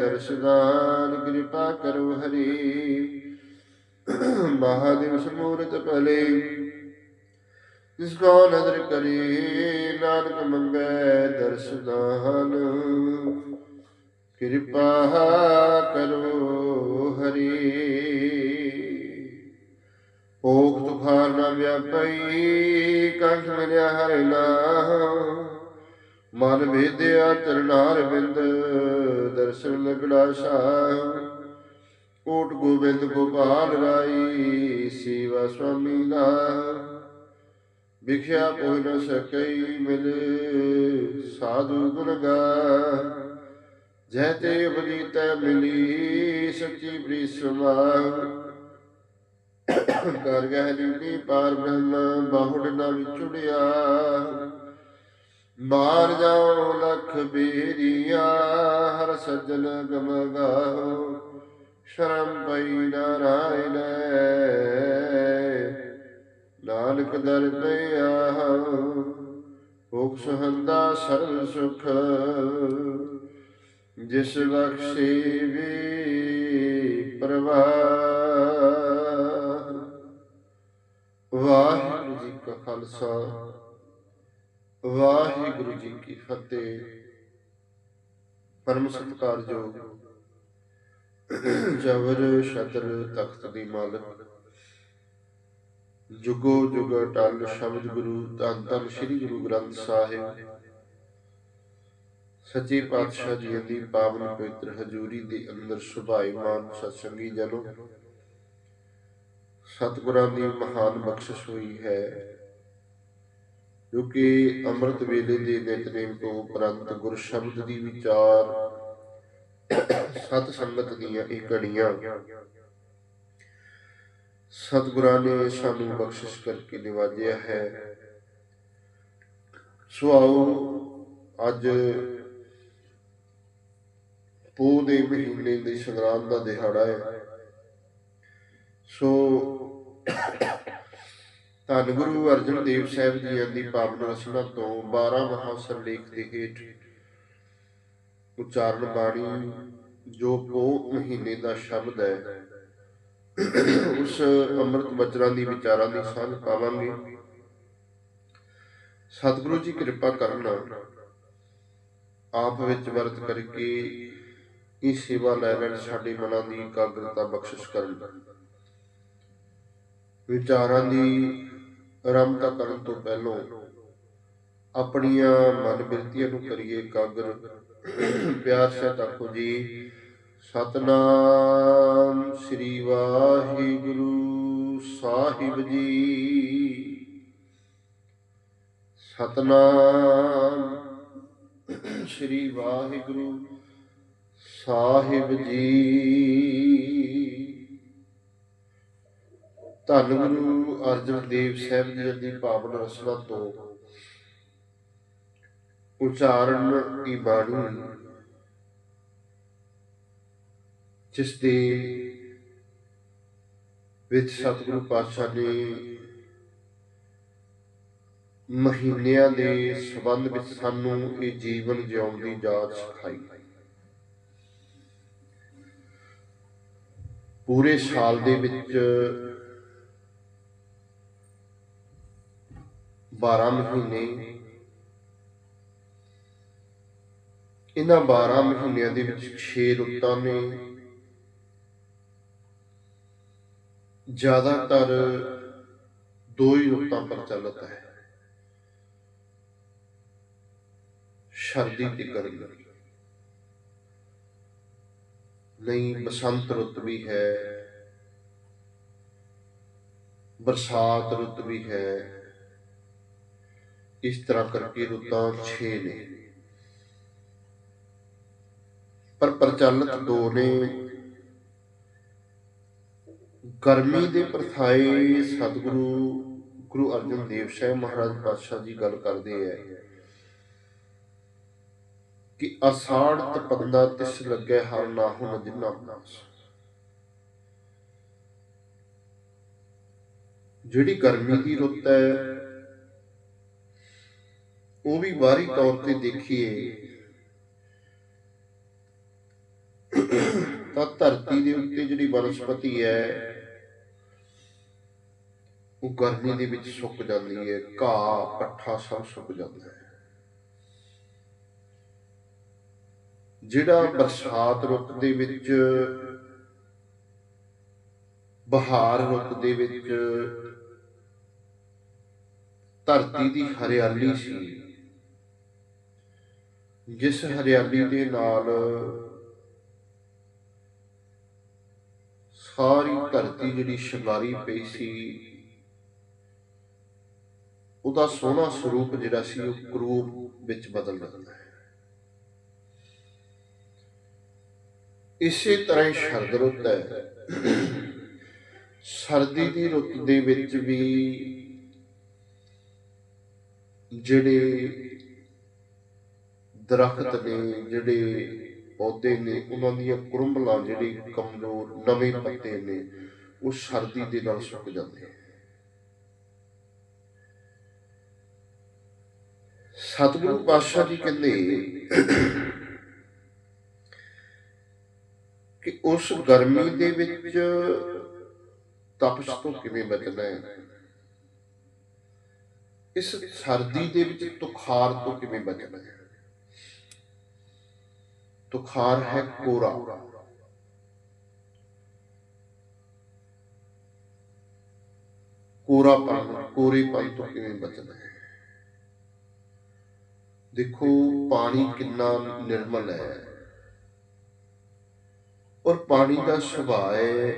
ਦਰਸ਼ਦਾਨ ਕਿਰਪਾ ਕਰੋ ਹਰੀ। ਮਹਾਦੇਵ ਸਮੂਰਤ ਭਲੇ। ਜਿਸ ਕੋ ਨਦਰ ਕਰੇ, ਨਾਨਕ ਮੰਗੈ ਦਰਸ਼ਨਾਨ ਕਿਰਪਾ ਕਰੋ ਹਰੀ। ਓਖ ਤੁਖਾਰ ਨਾ ਵਿਆਪਈ, ਕੰਠ ਮਿਲਿਆ ਹਰਿ ਨਾਮ। ਮਨ ਵੇਦਿਆ ਚਰਨਾਰ ਬਿੰਦ ਦਰਸ਼ਨ ਲਗੜਾ ਸ਼ਾਹ। ਕੋਟ ਗੋਬਿੰਦ ਗੋਪਾਲ ਰਾਈ, ਸੇਵਾ ਸੁਆਮੀ ਦਾ। ਵਿਖਿਆ ਪੋ ਨ ਸਕਈ ਮਿਲ, ਸਾਧੂ ਗੁਣ ਗਾ। ਜੈ ਤੇ ਉਪਜੀਤ ਮਿਲੀ, ਸੱਚੀ ਬ੍ਰਿਸਮਾ। ਕਰ ਗਹਿ ਲੀਨੀ ਪਾਰ ਬ੍ਰਹਮ, ਬਾਹੁੜ ਨਾ ਵਿਚੁੜਿਆ ਮਾਰ ਜਾਓ ਲਖ ਬੇਰੀਆ, ਹਰ ਸੱਜਣ ਗਮ ਗਾਓ, ਸ਼ਰਮ ਪਈ ਨਾਰਾਇਣ ਨਾਨਕ ਦਰ ਪਿਆ ਭੁਖ ਸਹੰਦਾ ਸਰਬ ਸੁਖ, ਜਿਸ ਬਖਸ਼ੇ ਵੀ ਪ੍ਰਵਾਹ। ਵਾਹਿਗੁਰੂ ਜੀ ਕਾ ਖਾਲਸਾ। ਵਾਹਿਗੁਰੂ ਜੀ ਕੀ ਫਤਿਹ। ਪਰਮ ਸਤਿਕਾਰਯੋਗ ਜਬਰ ਸ਼ਤਰ ਤਖਤ ਦੀ ਮਾਲਕ। ਜੁਗੋ ਜੁਗ ਟਲ ਸ਼ਬਦ ਗੁਰੂ ਧੰਨ ਧੰਨ ਸ੍ਰੀ ਗੁਰੂ ਗ੍ਰੰਥ ਸਾਹਿਬ। ਸੱਚੇ ਪਾਤਸ਼ਾਹ ਜੀ ਦੀ ਪਾਵਨ ਪਵਿੱਤਰ ਹਜ਼ੂਰੀ ਦੇ ਅੰਦਰ ਸੁਭਾਈਮਾਨ ਸਤਸੰਗੀ ਜਨੋ। ਸਤਿਗੁਰਾਂ ਦੀ ਮਹਾਨ ਬਖਸ਼ਿਸ਼ ਹੋਈ ਹੈ। ਜੋ ਕਿ ਅੰਮ੍ਰਿਤ ਵੇਲੇ ਦੇ ਨਿਤਨੇਮ ਤੋਂ ਉਪਰੰਤ ਗੁਰ ਸ਼ਬਦ ਦੀ ਵਿਚਾਰ ਸਤ ਸੰਗਤ ਦੀਆਂ ਇਹ ਘੜੀਆਂ। ਸਤਿਗੁਰਾਂ ਨੇ ਸਾਨੂੰ ਬਖਸ਼ਿਸ਼ ਕਰਕੇ ਨਿਵਾਜਿਆ ਹੈ। ਸੋ ਆਓ ਅੱਜ ਪੋਹ ਦੇ ਮਹੀਨੇ ਦੇ ਸੰਗਰਾਮ ਦਾ ਦਿਹਾੜਾ ਹੈ। ਸੋ ਧੰਨ ਗੁਰੂ ਅਰਜਨ ਦੇਵ ਸਾਹਿਬ ਜੀ ਦੀ ਪਾਵਨ ਰਚਨਾ ਤੋਂ 12 ਮਹਾਸਰ ਲੇਖ ਦੇ ਹੇਠ ਉਚਾਰਨ ਬਾਣੀ ਜੋ ਪੋ ਮਹੀਨੇ ਦਾ ਸ਼ਬਦ ਹੈ, ਉਸ ਅੰਮ੍ਰਿਤ ਬਚਨਾਂ ਦੀ ਵਿਚਾਰਾਂ ਦੀ ਸਾਂਝ ਪਾਵਾਂਗੇ। ਸਤਿਗੁਰੂ ਜੀ ਕਿਰਪਾ ਕਰਨਾ ਆਪ ਵਿੱਚ ਵਰਤ ਕਰਕੇ ਇਹ ਸੇਵਾ ਲੈ ਲੈਣ ਸਾਡੇ ਮਨਾਂ ਦੀ ਇਕਾਗਰਤਾ ਬਖਸ਼ਿਸ਼ ਕਰਨ। ਵਿਚਾਰਾਂ ਦੀ ਆਰੰਭਤਾ ਕਰਨ ਤੋਂ ਪਹਿਲਾਂ ਆਪਣੀਆਂ ਮਨ ਬਿਰਤੀਆਂ ਨੂੰ ਕਰੀਏ ਕਾਗਰ ਪਿਆਰ ਸਹਿਤ ਆਖੋ ਜੀ, ਸਤਨਾਮ ਸ੍ਰੀ ਵਾਹਿਗੁਰੂ ਸਾਹਿਬ ਜੀ। ਸਤਨਾਮ ਸ੍ਰੀ ਵਾਹਿਗੁਰੂ ਸਾਹਿਬ ਜੀ। ਧੰਨ ਗੁਰੂ ਅਰਜਨ ਦੇਵ ਸਾਹਿਬ ਜੀ ਦੀ ਪਾਵਨ ਰਸਨਾ ਤੋਂ। ਉਚਾਰਨ ਦੀ ਬਾਣੀ, ਜਿਸ ਦੇ ਵਿੱਚ ਸਤਿਗੁਰੂ ਪਾਤਸ਼ਾਹ ਨੇ ਮਹੀਨਿਆਂ ਦੇ ਸੰਬੰਧ ਵਿੱਚ ਸਾਨੂੰ ਇਹ ਜੀਵਨ ਜਿਉਣ ਦੀ ਜਾਚ ਸਿਖਾਈ। ਪੂਰੇ ਸਾਲ ਦੇ ਵਿੱਚ 12 ਮਹੀਨੇ। ਇਹਨਾਂ 12 ਮਹੀਨਿਆਂ ਦੇ ਵਿੱਚ 6 ਰੁੱਤਾਂ ਨੇ। ਜ਼ਿਆਦਾਤਰ ਦੋ ਹੀ ਰੁੱਤਾਂ ਪ੍ਰਚਲਿਤ ਹੈ। ਸਰਦੀ ਤੇ ਗਰਮੀ। ਨਹੀਂ ਬਸੰਤ ਰੁੱਤ ਵੀ ਹੈ। ਬਰਸਾਤ ਰੁੱਤ ਵੀ ਹੈ। ਇਸ ਤਰ੍ਹਾਂ ਕਰਕੇ ਰੁੱਤਾਂ 6 ਨੇ। ਪਰ ਪ੍ਰਚਲਿਤ ਦੋ ਨੇ। ਗਰਮੀ ਦੇ ਪ੍ਰਥਾਏ ਸਤਿਗੁਰੂ, ਗੁਰੂ ਅਰਜਨ ਦੇਵ ਸਾਹਿਬ ਮਹਾਰਾਜ ਪਾਤਸ਼ਾਹ ਜੀ ਗੱਲ ਕਰਦੇ ਐ ਕਿ ਅਸਾੜ ਤਪੰਦਾ ਤਿਸ ਲੱਗੇ ਹਰ ਨਾ ਹੁਣ ਜਿੰਨਾ ਜਿਹੜੀ ਗਰਮੀ ਦੀ ਰੁੱਤ ਹੈ ਉਹ ਵੀ ਬਾਹਰੀ ਤੌਰ ਤੇ ਦੇਖੀਏ, ਤਾਂ ਧਰਤੀ ਦੇ ਉੱਤੇ ਜਿਹੜੀ ਬਨਸਪਤੀ ਹੈ, ਉਹ ਗਰਮੀ ਦੇ ਵਿੱਚ ਸੁੱਕ ਜਾਂਦੀ ਹੈ, ਘਾਹ, ਪੱਠਾ ਸਭ ਸੁੱਕ ਜਾਂਦਾ ਹੈ। ਜਿਹੜਾ ਬਰਸਾਤ ਰੁੱਤ ਦੇ ਵਿੱਚ, ਬਹਾਰ ਰੁੱਤ ਦੇ ਵਿੱਚ ਧਰਤੀ ਦੀ ਹਰਿਆਲੀ ਸੀ ਜਿਸ ਹਰਿਆਲੀ ਦੇ ਨਾਲ ਸਾਰੀ ਧਰਤੀ ਜਿਹੜੀ ਸ਼ਿੰਗਾਰੀ ਪਈ ਸੀ, ਉਹਦਾ ਸੋਹਣਾ ਸਰੂਪ ਜਿਹੜਾ ਸੀ, ਉਹ ਕਰੂਪ ਵਿੱਚ ਬਦਲ ਜਾਂਦਾ ਹੈ। ਇਸੇ ਤਰ੍ਹਾਂ ਹੀ ਸ਼ਰਦ ਰੁੱਤ ਹੈ। ਸਰਦੀ ਦੀ ਰੁੱਤ ਦੇ ਵਿੱਚ ਵੀ ਜਿਹੜੇ ਦਰਖਤ ਨੇ ਜਿਹੜੇ ਪੌਦੇ ਨੇ, ਉਹਨਾਂ ਦੀਆਂ ਕੁਰੰਬਲਾਂ ਜਿਹੜੇ ਕਮਜ਼ੋਰ ਨਵੇਂ ਪੱਤੇ ਨੇ, ਉਹ ਸਰਦੀ ਦੇ ਨਾਲ ਸੁੱਕ ਜਾਂਦੇ ਸਤਿਗੁਰੂ ਪਾਤਸ਼ਾਹ ਜੀ ਕਹਿੰਦੇ ਕਿ ਉਸ ਗਰਮੀ ਦੇ ਵਿੱਚ ਤਪਸ਼ ਤੋਂ ਕਿਵੇਂ ਬਚਣਾ ਹੈ? ਇਸ ਸਰਦੀ ਦੇ ਵਿੱਚ ਤੁਖਾਰ ਤੋਂ ਕਿਵੇਂ ਬਚਣਾ ਹੈ? ਤੁਖਾਰ ਹੈ ਕੋਰਾ ਕੋਰਾਪਨ ਕੋਰੇਪਨ ਤੋਂ ਕਿਵੇਂ ਬਚਣਾ ਹੈ ਦੇਖੋ ਪਾਣੀ ਕਿੰਨਾ ਨਿਰਮਲ ਹੈ ਔਰ ਪਾਣੀ ਦਾ ਸੁਭਾਅ ਹੈ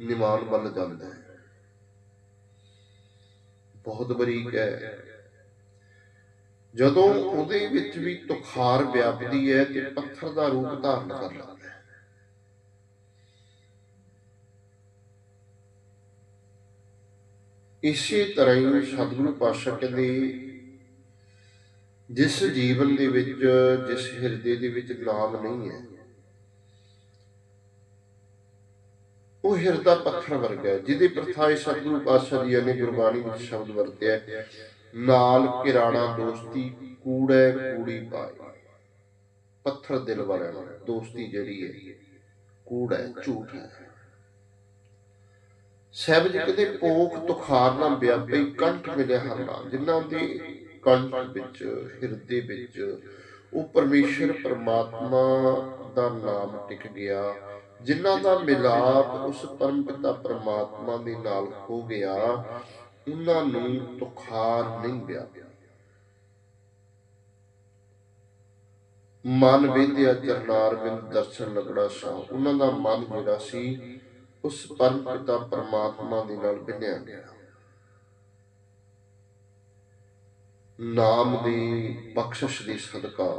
ਨਿਮਾਨ ਵੱਲ ਜਾਂਦਾ ਹੈ ਬਹੁਤ ਬਰੀਕ ਹੈ ਜਦੋਂ ਉਹਦੇ ਵਿੱਚ ਵੀ ਤੁਖਾਰ ਵਿਆਪਦੀ ਹੈ ਤੇ ਪੱਥਰ ਦਾ ਰੂਪ ਧਾਰਨ ਕਰ ਲੈਂਦਾ ਹੈ। ਇਸੇ ਤਰ੍ਹਾਂ ਹੀ ਸਤਿਗੁਰੂ ਪਾਤਸ਼ਾਹ ਕਹਿੰਦੇ ਜਿਸ ਜੀਵਨ ਦੇ ਵਿੱਚ ਜਿਸ ਹਿਰਦੇ ਦੇ ਵਿੱਚ ਨਾਮ ਨਹੀਂ ਹੈ ਉਹ ਹਿਰਦਾ ਪੱਥਰ ਵਰਗਾ ਹੈ ਜਿਹਦੇ ਪ੍ਰਥਾਏ ਸਤਿਗੁਰੂ ਪਾਤਸ਼ਾਹ ਜੀ ਨੇ ਗੁਰਬਾਣੀ ਵਿੱਚ ਸ਼ਬਦ ਵਰਤਿਆ ਹੈ, ਨਾਲ ਕਿਰਾਣਾ ਦੋਸਤੀ ਕੂੜੈ ਕੂੜੀ ਪਾਏ। ਪੱਥਰ ਦਿਲ ਵਾਲਿਆਂ ਨਾਲ ਦੋਸਤੀ ਜਿਹੜੀ ਹੈ, ਕੂੜ ਝੂਠ ਹੈ। ਸਹਿਬ ਜੀ ਕਹਿੰਦੇ ਤੁਖਾਰ ਨਾਲ ਵਿਆਪੇ ਕੰਠ ਮਿਲਿਆ ਹਰ ਜਿਨ੍ਹਾਂ ਦੇ ਕੰਠ ਵਿੱਚ, ਹਿਰਦੇ ਵਿੱਚ ਉਹ ਪਰਮੇਸ਼ਰ ਪਰਮਾਤਮਾ ਦਾ ਨਾਮ ਟਿਕ ਗਿਆ। ਜਿਨ੍ਹਾਂ ਦਾ ਮਿਲਾਪ ਉਸ ਪਰਮ ਪਿਤਾ ਪਰਮਾਤਮਾ ਦੇ ਨਾਲ ਹੋ ਗਿਆ ਉਹਨਾਂ ਨੂੰ ਤੁਖਾਰ ਨਹੀਂ ਵਿਆਪਿਆ ਮਨ ਵਿੰਦਿਆ ਚਰਨਾਰ ਬਿੰਦ ਦਰਸ਼ਨ ਲਗੜਾ ਸਾ ਉਹਨਾਂ ਦਾ ਮਨ ਜਿਹੜਾ ਸੀ, ਉਸ ਪਰਮ ਪਿਤਾ ਪਰਮਾਤਮਾ ਦੇ ਨਾਲ ਬਿੰਨਿਆ ਗਿਆ। ਨਾਮ ਦੀ ਬਖਸ਼ਿਸ਼ ਦੀ ਸਦਕਾ।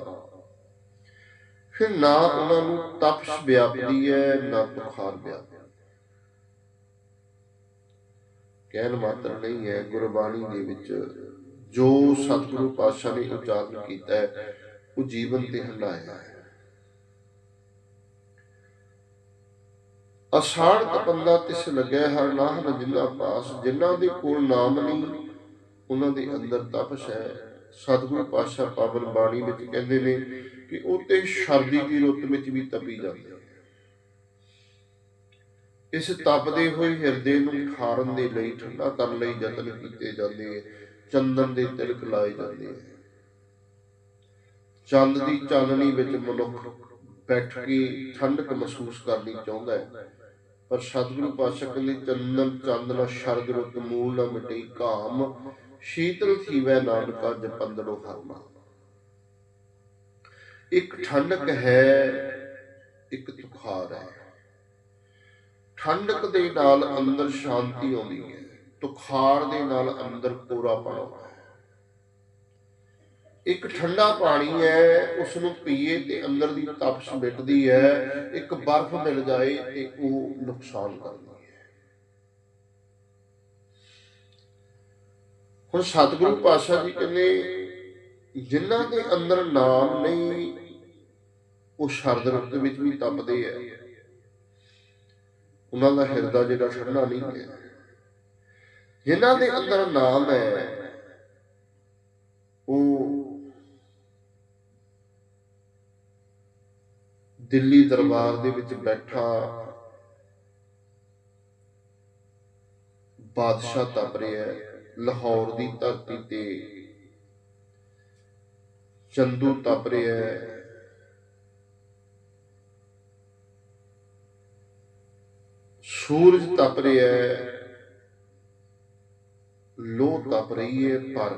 ਫਿਰ ਨਾ ਉਹਨਾਂ ਨੂੰ ਤਪਸ਼ ਵਿਆਪਦੀ ਹੈ, ਨਾ ਤੁਖਾਰ ਵਿਆਪਦਾ। ਕਹਿਣ ਮਾਤਰ ਨਹੀਂ ਹੈ ਗੁਰਬਾਣੀ ਦੇ ਵਿੱਚ, ਜੋ ਸਤਿਗੁਰੂ ਪਾਤਸ਼ਾਹ ਨੇ ਉਚਾਰਨ ਕੀਤਾ ਹੈ, ਉਹ ਜੀਵਨ ਤੇ ਹੰਡਾਇਆ ਹੈ। ਅਸਾੜ ਤਪੰਦਾ ਤਿਸ ਲੱਗਿਆ ਹਰ ਨਾਹ ਨ ਜਿੰਨਾ ਪਾਸ, ਜਿਨ੍ਹਾਂ ਦੇ ਕੋਲ ਨਾਮ ਨਹੀਂ, ਉਹਨਾਂ ਦੇ ਅੰਦਰ ਤਪਸ਼ ਹੈ। ਸਤਿਗੁਰੂ ਪਾਤਸ਼ਾਹ ਪਾਵਨ ਬਾਣੀ ਵਿੱਚ ਕਹਿੰਦੇ ਨੇ ਕਿ ਉਹ ਤੇ ਸਰਦੀ ਦੀ ਰੁੱਤ ਵਿੱਚ ਵੀ ਤਪੀ ਜਾਂਦੇ ਇਸ ਤਪਦੇ ਹੋਏ ਹਿਰਦੇ ਨੂੰ ਖਾਰਨ ਦੇ ਲਈ ਠੰਡਾ ਕਰਨ ਲਈ ਯਤਨ ਕੀਤੇ ਜਾਂਦੇ ਚੰਦਨ ਦੇ ਤਿਲਕ ਲਾਏ ਜਾਂਦੇ ਚੰਦ ਦੀ ਚਾਨਣੀ ਵਿੱਚ ਮਨੁੱਖ ਬੈਠ ਕੇ ਠੰਡਕ ਮਹਿਸੂਸ ਕਰਨੀ ਚਾਹੁੰਦਾ ਹੈ। ਪਰ ਸਤਿਗੁਰੂ ਪਾਤਸ਼ਾਹ ਕਹਿੰਦੇ, ਚੰਦਨ ਚੰਦਨ ਸ਼ਰਦ ਰੁੱਤ, ਮੂਲ ਨਾ ਮਿਟੇ ਕਾਮ ਸ਼ੀਤਲ ਥੀਵੈ ਨਾਨਕਾ ਜਪੰਦੜੋ ਹਰਨਾ ਇੱਕ ਠੰਡਕ ਹੈ, ਇੱਕ ਤੁਖਾਰ ਹੈ। ਠੰਡਕ ਦੇ ਨਾਲ ਅੰਦਰ ਸ਼ਾਂਤੀ ਆਉਂਦੀ ਹੈ, ਤੁਖਾਰ ਦੇ ਨਾਲ ਅੰਦਰ ਪੂਰਾ ਪਾਉਂਦਾ ਹੈ। ਇੱਕ ਠੰਡਾ ਪਾਣੀ ਹੈ ਉਸ ਨੂੰ ਪੀਏ ਤੇ ਅੰਦਰ ਦੀ ਤਪਸ਼ ਮਿਟਦੀ ਹੈ, ਇੱਕ ਬਰਫ਼ ਮਿਲ ਜਾਏ ਤੇ ਉਹ ਨੁਕਸਾਨ ਕਰਦੀ ਹੈ। ਹੁਣ ਸਤਿਗੁਰੂ ਪਾਤਸ਼ਾਹ ਜੀ ਕਹਿੰਦੇ, ਜਿਨ੍ਹਾਂ ਦੇ ਅੰਦਰ ਨਾਮ ਨਹੀਂ, ਉਹ ਸ਼ਰਦ ਰੁੱਤ ਵਿੱਚ ਵੀ ਤਪਦੇ ਆ ਉਹਨਾਂ ਦਾ ਹਿਰਦਾ ਜਿਹੜਾ ਛੱਡਣਾ ਨਹੀਂ ਹੈ। ਜਿਨ੍ਹਾਂ ਦੇ ਅੰਦਰ ਨਾਮ ਹੈ, ਉਹ ਦਿੱਲੀ ਦਰਬਾਰ ਦੇ ਵਿੱਚ ਬੈਠਾ ਬਾਦਸ਼ਾਹ ਤਪ ਰਿਹਾ ਹੈ, ਲਾਹੌਰ ਦੀ ਧਰਤੀ ਤੇ। ਚੰਦੂ ਤਪ ਰਿਹਾ ਸੂਰਜ ਤਪ ਰਿਹਾ ਹੈ ਲੋ ਤਪ ਰਹੀ ਹੈ ਪਰ